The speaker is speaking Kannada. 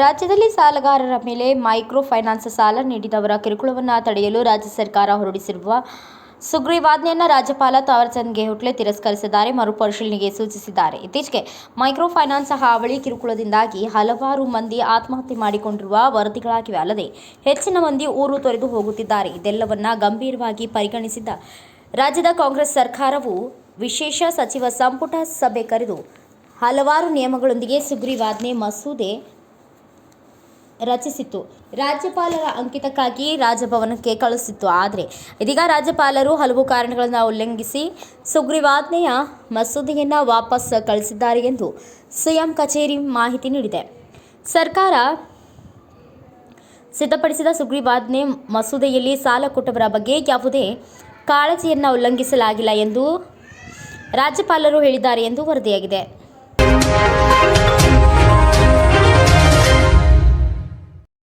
ರಾಜ್ಯದಲ್ಲಿ ಸಾಲಗಾರರ ಮೇಲೆ ಮೈಕ್ರೋ ಫೈನಾನ್ಸ್ ಸಾಲ ನೀಡಿದವರ ಕಿರುಕುಳವನ್ನು ತಡೆಯಲು ರಾಜ್ಯ ಸರ್ಕಾರ ಹೊರಡಿಸಿರುವ ಸುಗ್ರೀವಾಜ್ಞೆಯನ್ನು ರಾಜ್ಯಪಾಲ ತಾವರ್ಚಂದ್ ಗೆಹ್ಲೋಟ್ ತಿರಸ್ಕರಿಸಿದ್ದಾರೆ ಮರುಪರಿಶೀಲನೆಗೆ ಸೂಚಿಸಿದ್ದಾರೆ. ಇತ್ತೀಚೆಗೆ ಮೈಕ್ರೋ ಫೈನಾನ್ಸ್ ಹಾವಳಿ ಕಿರುಕುಳದಿಂದಾಗಿ ಹಲವಾರು ಮಂದಿ ಆತ್ಮಹತ್ಯೆ ಮಾಡಿಕೊಂಡಿರುವ ವರದಿಗಳಾಗಿವೆ. ಅಲ್ಲದೆ, ಹೆಚ್ಚಿನ ಮಂದಿ ಊರು ತೊರೆದು ಹೋಗುತ್ತಿದ್ದಾರೆ. ಇದೆಲ್ಲವನ್ನ ಗಂಭೀರವಾಗಿ ಪರಿಗಣಿಸಿದ್ದ ರಾಜ್ಯದ ಕಾಂಗ್ರೆಸ್ ಸರ್ಕಾರವು ವಿಶೇಷ ಸಚಿವ ಸಂಪುಟ ಸಭೆ ಕರೆದು ಹಲವಾರು ನಿಯಮಗಳೊಂದಿಗೆ ಸುಗ್ರೀವಾಜ್ಞೆ ಮಸೂದೆ ರಚಿಸಿತ್ತು. ರಾಜ್ಯಪಾಲರ ಅಂಕಿತಕ್ಕಾಗಿ ರಾಜಭವನಕ್ಕೆ ಕಳುಹಿಸಿತ್ತು. ಆದರೆ, ಇದೀಗ ರಾಜ್ಯಪಾಲರು ಹಲವು ಕಾರಣಗಳನ್ನು ಉಲ್ಲಂಘಿಸಿ ಸುಗ್ರೀವಾಜ್ಞೆಯ ಮಸೂದೆಯನ್ನು ವಾಪಸ್ ಕಳಿಸಿದ್ದಾರೆ ಎಂದು ಸಿಎಂ ಕಚೇರಿ ಮಾಹಿತಿ ನೀಡಿದೆ. ಸರ್ಕಾರ ಸಿದ್ಧಪಡಿಸಿದ ಸುಗ್ರೀವಾಜ್ಞೆ ಮಸೂದೆಯಲ್ಲಿ ಸಾಲ ಕೊಟ್ಟವರ ಬಗ್ಗೆ ಯಾವುದೇ ಕಾಳಜಿಯನ್ನು ಉಲ್ಲಂಘಿಸಲಾಗಿಲ್ಲ ಎಂದು ರಾಜ್ಯಪಾಲರು ಹೇಳಿದ್ದಾರೆ ಎಂದು ವರದಿಯಾಗಿದೆ.